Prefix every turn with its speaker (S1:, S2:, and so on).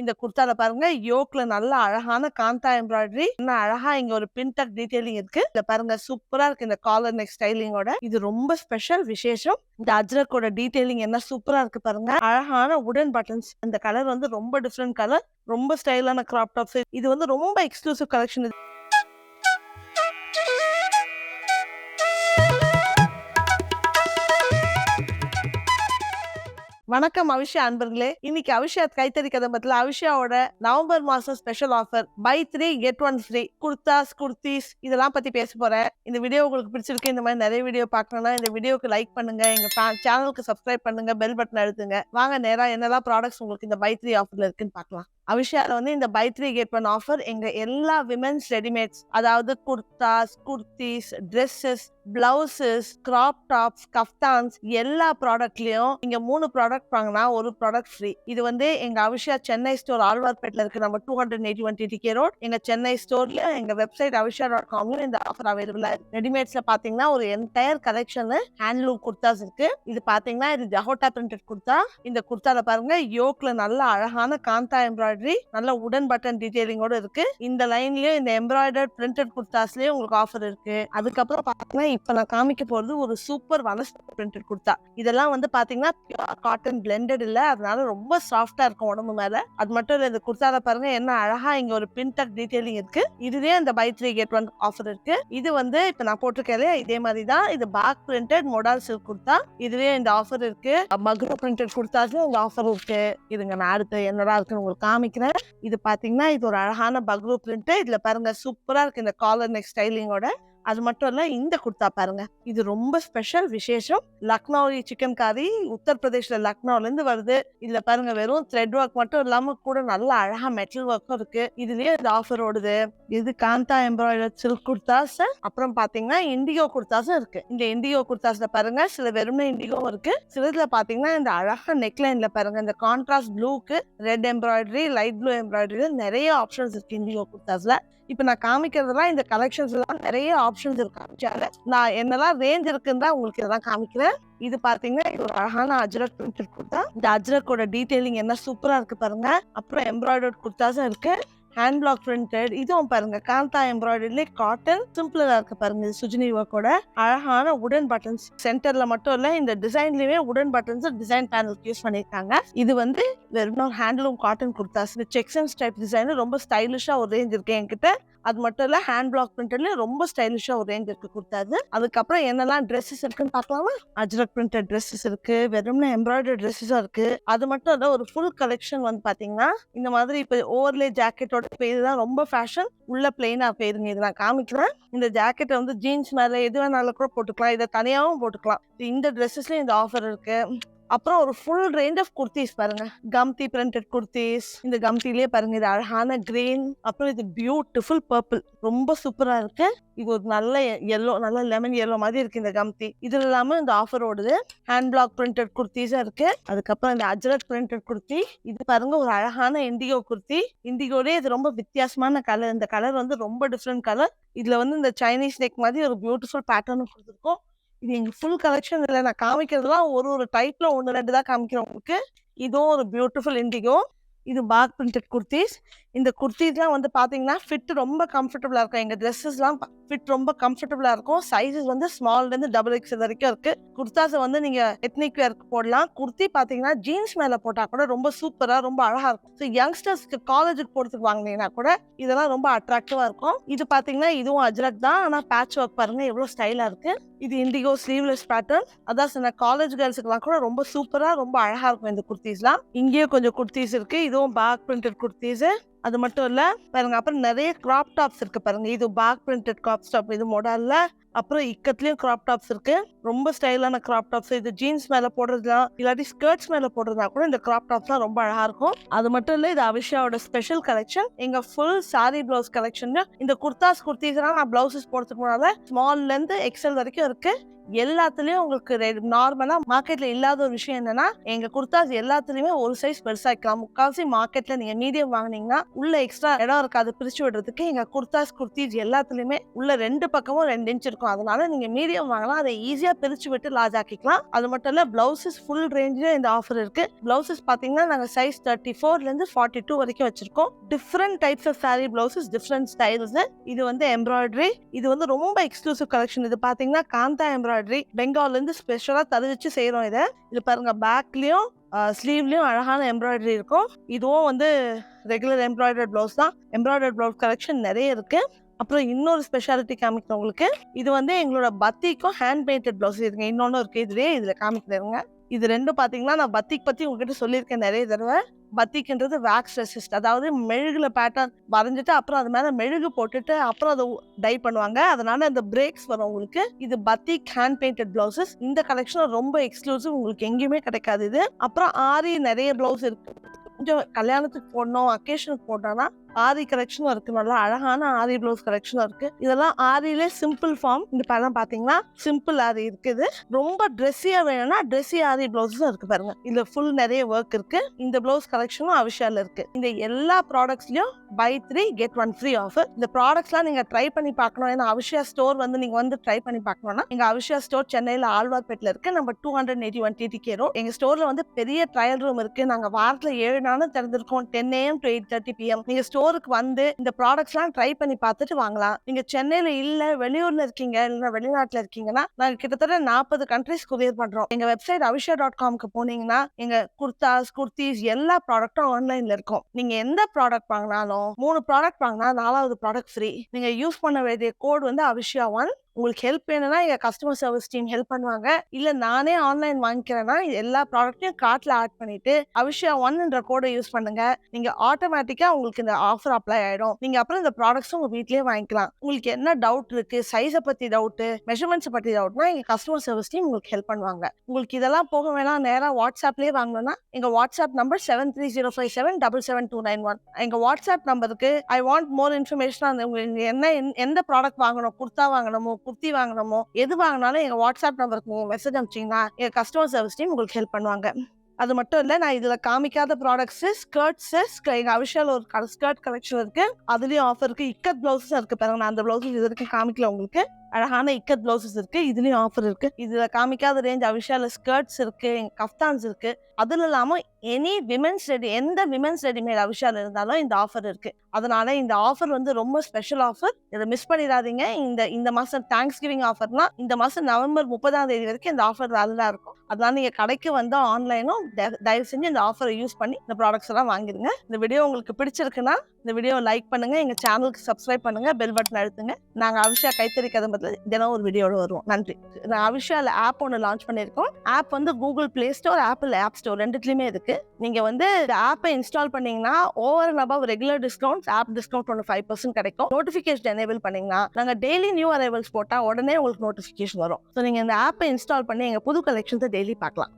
S1: இந்த குர்தால பாருங்க யோக்ல நல்ல அழகான காந்தா எம்ப்ராய்டரி. இன்னும் அழகா இங்க ஒரு பின்டக் டீடைலிங் இருக்கு. இத பாருங்க சூப்பரா இருக்கு இந்த காலர் நெக் ஸ்டைலிங்கோட இது ரொம்ப ஸ்பெஷல் விசேஷம். இந்த அஜ்ரக்கோட டீடைலிங் என்ன சூப்பரா இருக்கு பாருங்க. அழகான உடன் பட்டன்ஸ் இந்த கலர் வந்து ரொம்ப டிஃப்ரெண்ட் கலர் ரொம்ப ஸ்டைலான கிராப் டாப்ஸ் இது வந்து ரொம்ப எக்ஸ்க்ளூசிவ் கலெக்ஷன் வணக்கம் அவிஷா அன்பர்களே. இன்னைக்கு அவிஷா கைத்தறி கதம்பத்துல அவிஷாவோட நவம்பர் மாசம் special offer buy three get one free kurtas kurtis இதெல்லாம் பத்தி பேச போறேன். இந்த வீடியோ உங்களுக்கு பிடிச்சிருக்கு இந்த மாதிரி நிறைய வீடியோ பார்க்கணும்னா இந்த வீடியோக்கு லைக் பண்ணுங்க எங்க சேனலுக்கு சப்ஸ்கிரைப் பண்ணுங்க பெல் பட்டன் அழுத்துங்க. வாங்க நேரா என்னெல்லாம் ப்ராடக்ட்ஸ் உங்களுக்கு இந்த பை த்ரீ ஆஃபர்ல இருக்குன்னு பார்க்கலாம். அவிஷால வந்து இந்த buy three get one offer எங்க எல்லா விமென்ஸ் ரெடிமேட்ஸ் அதாவது kurtas kurtis dresses blouses crop tops kaftans எல்லா ப்ராடக்ட்லயும் நீங்க மூணு ப்ராடக்ட் வாங்கினா ஒரு ப்ராடக்ட் ஃப்ரீ இது வந்து எங்க அவிஷா சென்னை ஸ்டோர் ஆழ்வார்பேட்டில் இருக்கு. நம்ம two hundred eighty one TTK road எங்க சென்னை ஸ்டோர்ல எங்க வெப்சைட் அவிஷா டாட் காம்லயும் இந்த ஆஃபர் அவைலபிளா இருக்கு. ரெடிமேட்ஸ்ல பாத்தீங்கன்னா ஒரு என்டையர் கலெக்ஷன் ஹேண்ட்லூம் குர்தாஸ் இருக்கு. இது பாத்தீங்கன்னா இது ஜஹோட்டா பிரிண்டட் குர்தா இந்த குர்தால பாருங்க யோக்ல நல்ல அழகான காந்தா எம்ப்ராய்டரி நல்ல உடன் பட்டன் டீடைலிங்கோட இருக்கு. இந்த லைன்லயும் இந்த எம்ப்ராய்டர் பிரிண்டட் குர்தாஸ்லயும் உங்களுக்கு ஆஃபர் இருக்கு. அதுக்கப்புறம் பாத்தீங்கன்னா இப்போ நான் காமிக்க போகிறது ஒரு சூப்பர் வனஸ் பிரிண்டட் குர்த்தா இதெல்லாம் வந்து பாத்தீங்கன்னா காட்டன் பிளெண்டட் இல்லை. அதனால ரொம்ப சாஃப்டாக இருக்கும் உடம்பு மேலே. அது மட்டும் இல்லை இந்த குர்த்தால பாருங்க என்ன அழகா இங்கே ஒரு பின்டக் டீட்டெயிலிங் இருக்கு. இதுவே அந்த buy three get one offer இருக்கு. இது வந்து இப்போ நான் போட்டிருக்கேன் இதே மாதிரி தான் இது back printed modal silk kurta. இதுவே இந்த ஆஃபர் இருக்கு. மக்ரோ பிரிண்டட் குர்தாஸ்லயும் இந்த ஆஃபர் இருக்கு. இதுங்க நான் அடுத்து என்னடா இருக்குன்னு உங்களுக்கு காமிக்கிறேன். இது பார்த்தீங்கன்னா இது ஒரு அழகான பக்ரூ பிரிண்ட் இதில் பாருங்க சூப்பராக இருக்கு இந்த காலர் நெக் ஸ்டைலிங்கோட அது மட்டும் இல்ல இந்த குர்தா பாருங்க. இது ரொம்ப ஸ்பெஷல் விசேஷம். லக்னௌரி சிக்கன் காரி உத்தரப்பிரதேஷ்ல லக்னோல இருந்து வருது. இதுல பாருங்க வெறும் த்ரெட் ஒர்க் மட்டும் இல்லாம கூட நல்ல அழகா மெட்டல் ஒர்க்கும் இருக்கு. இதுலயே இந்த ஆஃபர் ஓடுது. இது காந்தா எம்ப்ராய்டர் சில்க் குர்தாஸ். அப்புறம் பாத்தீங்கன்னா இண்டிகோ குர்தாஸும் இருக்கு. இந்த இண்டிகோ குர்தாஸ்ல பாருங்க சில வெறுமனே இண்டிகோ இருக்கு. சிலதுல பாத்தீங்கன்னா இந்த அழகா நெக்லைன்ல பாருங்க இந்த contrast ப்ளூக்கு red embroidery light blue embroidery நிறைய ஆப்ஷன்ஸ் இருக்கு இண்டிகோ குர்தாஸ்ல. இப்போ நான் காமிக்கிறதுலாம் இந்த கலெக்ஷன்ஸ் எல்லாம் நிறைய ஆப்ஷன்ஸ் இருக்கு. நான் என்னெல்லாம் ரேஞ்ச் இருக்குன்னு தான் உங்களுக்கு இதெல்லாம் காமிக்கிறேன். இது பாத்தீங்கன்னா இது ஒரு அழகான அஜ்ரக் பிரிண்டட் குர்தா இந்த அஜ்ரக்கோட டீடைலிங் என்ன சூப்பரா இருக்கு பாருங்க. அப்புறம் எம்ப்ராய்டர்ட் குர்த்தாஸும் இருக்கு. ஹேண்ட் பிளாக் பிரிண்டட் இதுவும் பாருங்க காந்தா எம்ப்ராய்டரிலே காட்டன் சிம்பிளா இருக்கு பாருங்க இது சுஜினி ஒர்க்கோட அழகான உடன் பட்டன்ஸ் சென்டர்ல மட்டும் இல்ல இந்த டிசைன்லயுமே உடன் பட்டன்ஸ் டிசைன் பேனல் யூஸ் பண்ணிருக்காங்க. இது வந்து வெறும் ஹேண்ட்லூம் காட்டன் குர்தாஸ் இந்த செக்ஸ் அண்ட் ஸ்டைப் டிசைன் ரொம்ப ஸ்டைலிஷா ஒரு ரேஞ்ச் இருக்கு என்கிட்ட. அது மட்டும் இல்லை ஹேண்ட் பிளாக் பிரிண்டட்ல ரொம்ப ஸ்டைலிஷாக ஒரு ரேஞ்ச் இருக்கு குர்தாது அதுக்கப்புறம் என்னெல்லாம் ட்ரெஸ்ஸஸ் இருக்குன்னு பார்க்கலாமா? அஜ்ரக் பிரிண்டட் ட்ரெஸ்ஸஸ் இருக்கு வெறும்னா எம்ப்ராய்டரி ட்ரெஸ்ஸஸாக இருக்கு. அது மட்டும் இல்லை ஒரு ஃபுல் கலெக்ஷன் வந்து பார்த்தீங்கன்னா இந்த மாதிரி இப்போ ஓவர்லே ஜாக்கெட்டோட இப்போ இதுதான் ரொம்ப ஃபேஷன் உள்ள பிளெயினாக போயிருங்க இது நான் காமிக்கிறேன். இந்த ஜாக்கெட்டை வந்து ஜீன்ஸ் மேலே எது வேணாலும் கூட போட்டுக்கலாம். இதை தனியாகவும் போட்டுக்கலாம். இந்த ட்ரெஸ்ஸஸ்லேயும் இந்த ஆஃபர் இருக்கு. அப்புறம் ஒரு ஃபுல் ரேஞ்ச் ஆஃப் குர்த்திஸ் பாருங்க. கம்தி பிரிண்டட் குர்த்திஸ் இந்த கம்திலேயே பாருங்க இது அழகான கிரீன் அப்புறம் இது பியூட்டிஃபுல் பர்பிள் ரொம்ப சூப்பரா இருக்கு. இது ஒரு நல்ல எல்லோ நல்ல லெமன் எல்லோ மாதிரி இருக்கு இந்த கம்தி இது இல்லாம இந்த ஆஃபர் ஓடுது. ஹேண்ட் பிளாக் பிரிண்டட் குர்த்திஸா இருக்கு. அதுக்கப்புறம் இந்த அஜரத் பிரிண்டட் குர்த்தி இது பாருங்க ஒரு அழகான இண்டிகோ குர்த்தி இண்டிகோலே இது ரொம்ப வித்தியாசமான கலர் இந்த கலர் வந்து ரொம்ப டிஃப்ரெண்ட் கலர் இதுல வந்து இந்த சைனீஸ் நெக் மாதிரி ஒரு பியூட்டிஃபுல் பேட்டர்னும் கொடுத்துருக்கோம். இது எங்க ஃபுல் கலெக்ஷன் இல்லை நான் காமிக்கிறதுலாம் ஒரு ஒரு டைப்ல ஒன்று ரெண்டு தான் காமிக்கிறேன் உங்களுக்கு. இதுவும் ஒரு பியூட்டிஃபுல் இண்டிகோ இது பாக் பிரிண்டட் குர்த்திஸ் இந்த குர்த்திஸ்லாம் வந்து பார்த்தீங்கன்னா ஃபிட் ரொம்ப கம்ஃபர்டபுளாக இருக்கும். எங்கள் ட்ரெஸ்ஸஸ்லாம் ஃபிட் ரொம்ப கம்ஃபர்டபுளாக இருக்கும். சைஸஸ் வந்து ஸ்மால்லேருந்து டபுள் எக்ஸ் வரைக்கும் இருக்குது குர்தாஸை வந்து நீங்கள் எத்னிக் வேர்க்கு போடலாம். குர்த்தி பார்த்தீங்கன்னா ஜீன்ஸ் மேலே போட்டால் கூட ரொம்ப சூப்பராக ரொம்ப அழகாக இருக்கும். ஸோ யங்ஸ்டர்ஸ்க்கு காலேஜுக்கு போறதுக்கு வாங்கினீங்கன்னா கூட இதெல்லாம் ரொம்ப அட்ராக்டிவாக இருக்கும். இது பார்த்தீங்கன்னா இதுவும் அஜ்ரக் தான். ஆனால் பேட்ச் ஒர்க் பாருங்கள் எவ்வளோ ஸ்டைலாக இருக்குது இது இண்டிகோ ஸ்லீவ்லெஸ் பேட்டர்ன் அதான் சொன்ன காலேஜ் கேர்ள்ஸுக்குலாம் கூட ரொம்ப சூப்பராக ரொம்ப அழகாக இருக்கும் இந்த குர்த்திஸ்லாம். இங்கேயும் கொஞ்சம் குர்த்திஸ் இருக்குது இதுவும் பேக் பிரிண்டட் குர்த்திஸ். அது மட்டும் இல்ல பாருங்க அப்புறம் நிறைய கிராப் டாப்ஸ் இருக்கு பாருங்க. இது பேக் பிரிண்டட் கிராப் டாப் இது மாடல்ல அப்புறம் இக்கத்துலயும் கிராப் டாப்ஸ் இருக்கு. ரொம்ப ஸ்டைலான கிராப் டாப்ஸ் இது ஜீன்ஸ் மேல போடுறதுலாம் இல்லாட்டி ஸ்கர்ட்ஸ் மேல போடுறதா கூட இந்த கிராப் டாப்ஸ்லாம் ரொம்ப அழகா இருக்கும். அது மட்டும் இல்ல இது அவிஷாவோட ஸ்பெஷல் கலெக்ஷன் எங்க ஃபுல் சாரி பிளவுஸ் கலெக்ஷன் இந்த குர்தாஸ் குர்த்திஸ்லாம் நான் பிளவுசஸ் போடுறதுக்கு முன்னால ஸ்மால்ல இருந்து எக்ஸல் வரைக்கும் இருக்கு. எல்லாத்துலயும் உங்களுக்கு நார்மலா மார்க்கெட்ல இல்லாத ஒரு விஷயம் என்னன்னா எங்க குர்தாஸ் எல்லாத்துலயுமே ஒரு சைஸ் பெருசாக்கலாம் முக்கால்வாசி மார்க்கெட்ல நீங்க மீடியம் வாங்குனீங்கன்னா உள்ள எக்ஸ்ட்ரா இடம் இருக்காது பிரிச்சு விடுறதுக்கு எங்க குர்தாஸ் குர்த்திஸ் எல்லாத்துலயுமே உள்ள ரெண்டு பக்கமும் ரெண்டு இன்ச் இருக்கும். அதனால நீங்க மீடியம் வாங்கலாம் அதை ஈஸியா பிரிச்சு விட்டு லார்ஜ் ஆக்கிக்கலாம். அது மட்டும் இல்ல பிளவுசஸ் ஃபுல் ரேஞ்சில் இந்த ஆஃபர் இருக்கு. பிளவுசஸ் பாத்தீங்கன்னா நாங்க சைஸ் தேர்ட்டி ஃபோர்ல இருந்து ஃபார்ட்டி டூ வரைக்கும் வச்சிருக்கோம். Different types of sari blouses different styles இது வந்து எம்ப்ராய்டரி இது வந்து ரொம்ப எக்ஸ்க்ளூசிவ் கலெக்ஷன் இது பாத்தீங்கன்னா காந்தா எம்ப்ராய்டரி பெங்கால்ல ஸ்பெஷலாக ஸ்பெஷலா தருவிச்சு செய்கிறோம் இதை. இது பாருங்கள் பேக்லேயும் ஸ்லீவ்லேயும் அழகான எம்ப்ராய்டரி இருக்கும். இதுவும் வந்து ரெகுலர் எம்ப்ராய்டர்ட் ப்ளவுஸ் தான். எம்ப்ராய்டர்ட் ப்ளவுஸ் கலெக்ஷன் நிறைய இருக்குது அப்புறம் இன்னொரு ஸ்பெஷாலிட்டி காமிக்கிறேன் உங்களுக்கு. இது வந்து எங்களோட பத்திக்கும் ஹேண்ட் பெயிண்டட் ப்ளவுஸ் இருக்குங்க இன்னொன்று இருக்குது இதுலயே இதில் காமிக்கிறேங்க. இது ரெண்டும் பார்த்தீங்கன்னா நான் பத்திக் பற்றி உங்ககிட்ட சொல்லியிருக்கேன் நிறைய தடவை. பத்திக்ன்றது வேக்ஸ் ரெசிஸ்ட் அதாவது மெழுகுல பேட்டர்ன் வரைஞ்சிட்டு அப்புறம் அது மேலே மெழுகு போட்டுட்டு அப்புறம் அதை டை பண்ணுவாங்க. அதனால அந்த பிரேக்ஸ் வரும் உங்களுக்கு. இது பத்திக் ஹேண்ட் பெயிண்டட் பிளவுசஸ் இந்த கலெக்ஷன் ரொம்ப எக்ஸ்க்ளூசிவ் உங்களுக்கு எங்கேயுமே கிடைக்காது இது. அப்புறம் ஆரி நிறைய பிளவுஸ் இருக்கு. கொஞ்சம் கல்யாணத்துக்கு போடணும் அக்கேஷனுக்கு போட்டோம்னா ஆரி கலெக்ஷனும் இருக்கு. நல்லா அழகான ஆரி ப்ளவுஸ் கலெக்ஷனும் இருக்கு. இதெல்லாம் ஆரியிலே சிம்பிள் ஃபார்ம் இந்த படம் பாத்தீங்கன்னா சிம்பிள் ஆரி இருக்குது. ரொம்ப ட்ரெஸ்ஸியா வேணும்னா ட்ரெஸ்ஸி ஆரி ப்ளவுஸும் இருக்கு பாருங்க. இதுல ஃபுல் நிறைய ஒர்க் இருக்கு. இந்த ப்ளவுஸ் கலெக்ஷனும் அவிஷால இருக்கு. இந்த எல்லா ப்ராடக்ட்ஸ்லயும் buy three get one free offer இந்த ப்ராடக்ட்ஸ்லாம் நீங்க ட்ரை பண்ணி பார்க்கணும். ஏன்னா அவிஷா ஸ்டோர் வந்து நீங்க வந்து ட்ரை பண்ணி பார்க்கணும்னா எங்க அவிஷா ஸ்டோர் சென்னையில ஆழ்வார்பேட்டில் இருக்கு. நம்ம two hundred eighty one TT கேரோ எங்க ஸ்டோர்ல வந்து பெரிய ட்ரையல் ரூம் இருக்கு. நாங்க வாரத்துல ஏழு நாளும் திறந்திருக்கோம். Ten AM to eight thirty PM நீங்க ஸ்டோருக்கு வந்து இந்த ப்ராடக்ட்ஸ்லாம் ட்ரை பண்ணி பார்த்துட்டு வாங்கலாம். நீங்க சென்னையில இல்ல வெளியூர்ல இருக்கீங்க இல்ல வெளிநாட்டுல இருக்கீங்கன்னா நாங்க கிட்டத்தட்ட நாற்பது கண்ட்ரிஸ் கொரியர் பண்றோம். எங்க வெப்சைட் அவிஷா டாட் காம்க்கு போனீங்கன்னா எங்க குர்தாஸ் குர்த்திஸ் எல்லா ப்ராடக்ட்டும் ஆன்லைன்ல இருக்கும். நீங்க எந்த ப்ராடக்ட் வாங்கினாலும் மூணு ப்ராடக்ட் வாங்கினா நாலாவது ப்ராடக்ட் ஃப்ரீ நீங்க யூஸ் பண்ண வேண்டிய கோட் வந்து அவிஷா ஒன் உங்களுக்கு ஹெல்ப் வேணும்னா எங்கள் கஸ்டமர் சர்வீஸ் டீம் ஹெல்ப் பண்ணுவாங்க. இல்லை நானே ஆன்லைன் வாங்கிக்கிறேன்னா எல்லா ப்ராடக்ட்டையும் கார்ட்ல ஆட் பண்ணிட்டு அவிஷா ஒன்ன்ற கோடை யூஸ் பண்ணுங்க. நீங்கள் ஆட்டோமேட்டிக்காக உங்களுக்கு இந்த ஆஃபர் அப்ளை ஆயிடும். நீங்கள் அப்புறம் இந்த ப்ராடக்ட்ஸும் உங்கள் வீட்லேயே வாங்கிக்கலாம். உங்களுக்கு என்ன டவுட் இருக்கு சைஸை பற்றி டவுட்டு மெஷர்மெண்ட்ஸை பற்றி டவுட்னா எங்கள் கஸ்டமர் சர்வீஸ் டீம் உங்களுக்கு ஹெல்ப் பண்ணுவாங்க. உங்களுக்கு இதெல்லாம் போக வேணாம். நேராக வாட்ஸ்அப்லேயே வாங்கணும்னா எங்கள் WhatsApp number seven three zero five seven double seven two nine one எங்கள் வாட்ஸ்அப் நம்பருக்கு ஐ வாண்ட் மோர் இன்ஃபர்மேஷன் அந்த உங்களுக்கு என்ன எந்த ப்ராடக்ட் வாங்கணும் குர்த்தா வாங்கணுமோ குர்த்தி வாங்கினோமோ எது வாங்கினாலும் எங்க வாட்ஸ்அப் நம்பருக்கு மெசேஜ் அனுப்பிச்சிங்கன்னா எங்க கஸ்டமர் சர்வீஸ் டீம் உங்களுக்கு ஹெல்ப் பண்ணுவாங்க. அது மட்டும் இல்ல நான் இதுல காமிக்காத ப்ராடக்ட்ஸ் ஸ்கர்ட்ஸ் எங்க அபிஷியல் ஒரு ஸ்கர்ட் கலெக்ஷன் இருக்கு. அதுலயும் ஆஃபர் இருக்கு. இக்கத் பிளவுஸஸ் இருக்கு பாருங்க. நான் அந்த பிளவுஸ் இது வரைக்கும் காமிக்கல உங்களுக்கு. அழகான இக்கத் பிளவுசஸ் இருக்கு இதுலயும் ஆஃபர் இருக்கு. இதுல காமிக்காத ரேஞ்ச் அவிஷால ஸ்கர்ட்ஸ் இருக்கு கஃப்தான்ஸ் இருக்கு. அதுல இல்லாம எனி விமென்ஸ் ரெடி எந்த விமென்ஸ் ரெடிமேட் அவிஷால இருந்தாலும் இந்த ஆஃபர் இருக்கு. அதனால இந்த ஆஃபர் வந்து ரொம்ப ஸ்பெஷல் ஆஃபர் இதை மிஸ் பண்ணிடாதீங்க. இந்த இந்த மாசம் தேங்க்ஸ் கிவிங் ஆஃபர்னா இந்த மாசம் நவம்பர் முப்பதாம் தேதி வரைக்கும் இந்த ஆஃபர் நல்லா இருக்கும். அதனால நீங்க கடைக்கு வந்து ஆன்லைனும் தயவு செஞ்சு இந்த ஆஃபரை யூஸ் பண்ணி இந்த ப்ராடக்ட்ஸ் எல்லாம் வாங்கிடுங்க. இந்த வீடியோ உங்களுக்கு பிடிச்சிருக்குன்னா இந்த வீடியோ லைக் பண்ணுங்க. எங்க சேனலுக்கு சப்ஸ்கிரைப் பண்ணுங்க. பெல் பட்டன் அழுத்துங்க. நாங்க அவிஷா கைத்தறி கதம்பத்தை பத்தி தினம் ஒரு வீடியோட வருவோம். நன்றி. நான் அவிஷால ஆப் ஒன்று லான்ச் பண்ணியிருக்கோம். ஆப் வந்து Google Play store Apple app store ரெண்டுத்துலயுமே இருக்கு. நீங்க வந்து இந்த ஆப்பை இன்ஸ்டால் பண்ணீங்கன்னா over and above regular discounts app discount ஒன்று ஃபைவ் பர்சன்ட் கிடைக்கும். நோட்டிஃபிகேஷன் எனேபிள் பண்ணீங்கன்னா நாங்கள் டெய்லி நியூ அரைவல்ஸ் போட்டால் உடனே உங்களுக்கு நோட்டிஃபிகேஷன் வரும். ஸோ நீங்கள் இந்த ஆப்பை இன்ஸ்டால் பண்ணி எங்கள் புது கலெக்ஷன்ஸை டெய்லி பார்க்கலாம்.